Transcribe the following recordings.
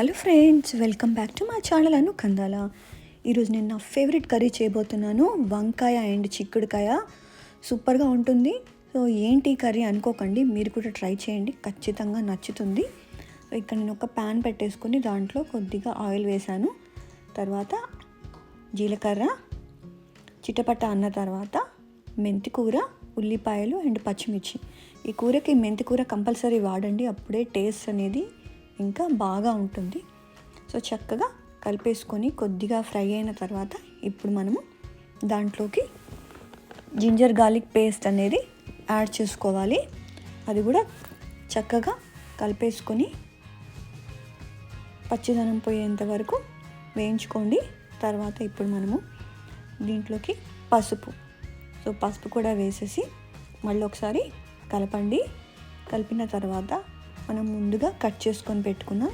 Hello friends welcome back to మా channel Anu Kandala. ఈరోజు నేను నా ఫేవరెట్ కర్రీ చేయబోతున్నాను వంకాయ అండ్ చిక్కుడుకాయ. సూపర్గా ఉంటుంది. సో ఏంటి కర్రీ అనుకోకండి మీరు కూడా ట్రై చేయండి ఖచ్చితంగా నచ్చుతుంది. ఇక్కడ నేను ఒక ప్యాన్ పెట్టేసుకొని దాంట్లో కొద్దిగా ఆయిల్ వేశాను. తర్వాత జీలకర్ర చిటపట అన్న తర్వాత మెంతి కూర ఉల్లిపాయలు అండ్ పచ్చిమిర్చి. ఈ కూరకి మెంతి కూర కంపల్సరీ వాడండి అప్పుడే టేస్ట్ అనేది ఇంకా బాగా ఉంటుంది. సో చక్కగా కలిపేసుకొని కొద్దిగా ఫ్రై అయిన తర్వాత ఇప్పుడు మనము దాంట్లోకి జింజర్ గార్లిక్ పేస్ట్ అనేది యాడ్ చేసుకోవాలి. అది కూడా చక్కగా కలిపేసుకొని పచ్చిదనం పోయేంత వరకు వేయించుకోండి. తర్వాత ఇప్పుడు మనము దీంట్లోకి పసుపు. సో పసుపు కూడా వేసేసి మళ్ళీ ఒకసారి కలపండి. కలిపిన తర్వాత మనం ముందుగా కట్ చేసుకొని పెట్టుకున్న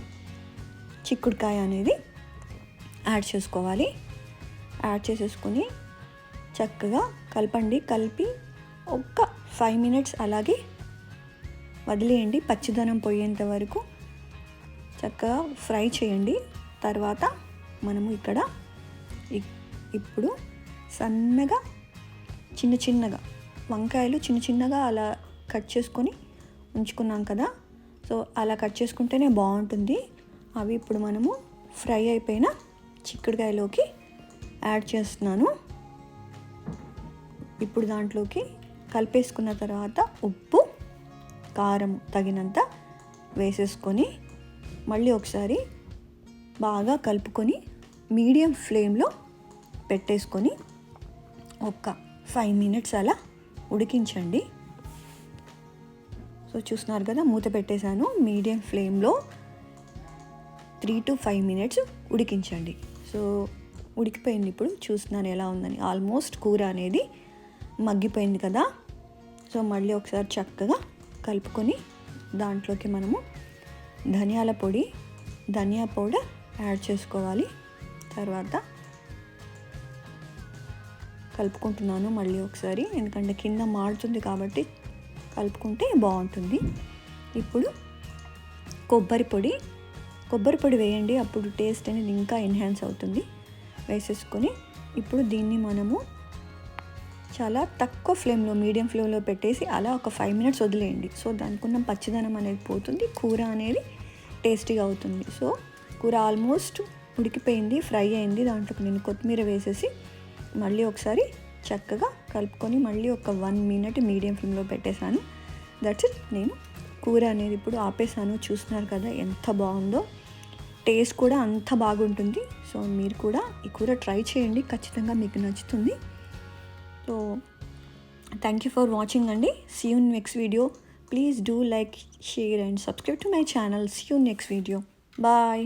చిక్కుడుకాయ అనేది యాడ్ చేసుకోవాలి. యాడ్ చేసేసుకొని చక్కగా కలపండి. కలిపి ఒక్క ఫైవ్ మినిట్స్ అలాగే వదిలేయండి. పచ్చిదనం పోయేంత వరకు చక్కగా ఫ్రై చేయండి. తర్వాత మనము ఇక్కడ ఇప్పుడు సన్నగా చిన్న చిన్నగా వంకాయలు చిన్న చిన్నగా అలా కట్ చేసుకొని ఉంచుకున్నాం కదా. సో అలా కట్ చేసుకుంటేనే బాగుంటుంది. అవి ఇప్పుడు మనము ఫ్రై అయిపోయిన చిక్కుడుకాయలోకి యాడ్ చేస్తున్నాను. ఇప్పుడు దాంట్లోకి కలిపేసుకున్న తర్వాత ఉప్పు కారం తగినంత వేసేసుకొని మళ్ళీ ఒకసారి బాగా కలుపుకొని మీడియం ఫ్లేమ్లో పెట్టేసుకొని ఒక ఫైవ్ మినిట్స్ అలా ఉడికించండి. సో చూస్తున్నారు కదా మూత పెట్టేశాను. మీడియం ఫ్లేమ్లో త్రీ టు ఫైవ్ మినిట్స్ ఉడికించండి. సో ఉడికిపోయింది ఇప్పుడు చూస్తున్నాను ఎలా ఉందని. ఆల్మోస్ట్ కూర అనేది మగ్గిపోయింది కదా. సో మళ్ళీ ఒకసారి చక్కగా కలుపుకొని దాంట్లోకి మనము ధనియాల పొడి ధనియా పౌడర్ యాడ్ చేసుకోవాలి. తర్వాత కలుపుకుంటున్నాను మళ్ళీ ఒకసారి ఎందుకంటే కింద మాడుతుంది కాబట్టి కలుపుకుంటే బాగుంటుంది. ఇప్పుడు కొబ్బరి పొడి. కొబ్బరి పొడి వేయండి అప్పుడు టేస్ట్ అనేది ఇంకా ఎన్హాన్స్ అవుతుంది. వేసేసుకొని ఇప్పుడు దీన్ని మనము చాలా తక్కువ ఫ్లేమ్లో మీడియం ఫ్లేమ్లో పెట్టేసి అలా ఒక ఫైవ్ మినిట్స్ వదిలేయండి. సో దానికి ఉన్న పచ్చిదనం అనేది పోతుంది కూర అనేది టేస్టీగా అవుతుంది. సో కూర ఆల్మోస్ట్ ఉడికిపోయింది ఫ్రై అయింది. దాంట్లోకి నేను కొత్తిమీర వేసేసి మళ్ళీ ఒకసారి చక్కగా కలుపుకొని మళ్ళీ ఒక వన్ మినిట్ మీడియం ఫ్లేమ్లో పెట్టేశాను. దట్స్ ఇట్ నేను కూర అనేది ఇప్పుడు ఆపేసాను చూస్తున్నారు కదా ఎంత బాగుందో. టేస్ట్ కూడా అంత బాగుంటుంది. సో మీరు కూడా ఈ కూర ట్రై చేయండి. ఖచ్చితంగా మీకు నచ్చుతుంది. So thank you for watching అండి. See you next video please do like share and subscribe to my channel see you next video bye